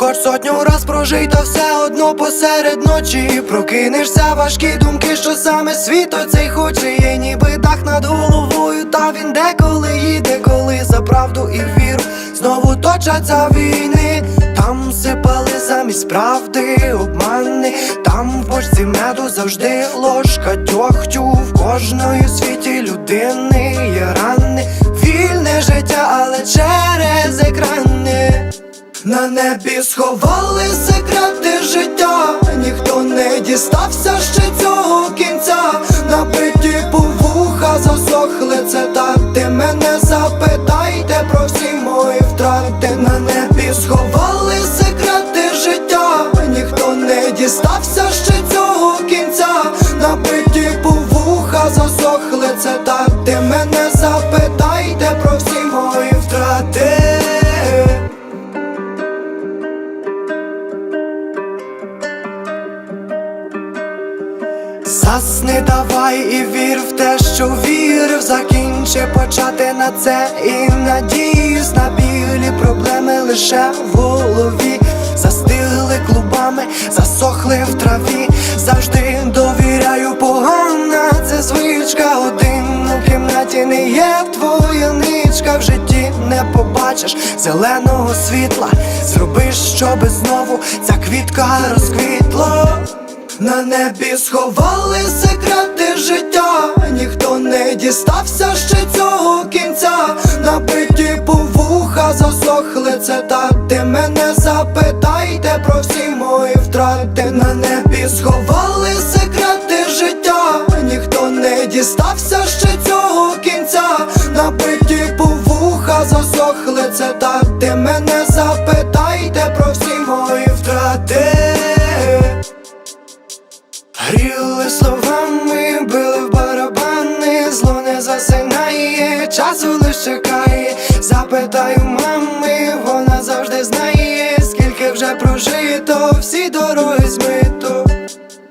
Хоч сотню раз прожий, та все одно посеред ночі. Прокинешся важкі думки, що саме світ оцей хоче. Є ніби дах над головою, та він деколи їде, коли за правду і віру Знову точаться війни, там сипали замість правди обмани, там в бочці меду завжди ложка дьогтю В кожної світі людини на небі сховали секрети життя, ніхто не дістався ще цього кінця, набиті повуха засохли це так. Ти мене запитайте про всі мої втрати. На небі сховали Засни давай і вір в те, що вірив, закінчи почати на це і надіюсь на білі проблеми лише в голові. Застигли клубами, засохли в траві. Завжди довіряю погана, це звичка один у кімнаті не є твоя ничка в житті не побачиш зеленого світла. Зроби, щоби знову ця квітка розквітла. На небі сховали секрети життя, ніхто не дістався ще цього кінця, набиті повуха засохли це так. Ти мене запитайте про всі мої втрати. На небі сховали секрети життя, ніхто не дістався ще цього кінця, набиті повуха засохли це так. Ти мене запитайте Гріли словами, били в барабани, зло не засинає, часу лиш чекає, запитаю мами, вона завжди знає, скільки вже прожито, всі дороги змито.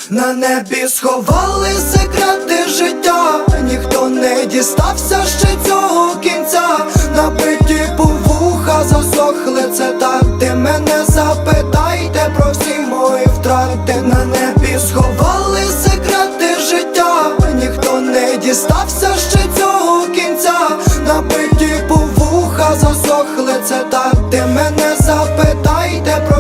На небі сховали секрети життя, ніхто не дістався ще цього кінця, набиті повуха засохли це так. Ти мене запитайте про всі комети на небі сховали секрети життя, ніхто не дістався ще цього кінця, набиті по вуха засохли це так, ти мене запитайте про.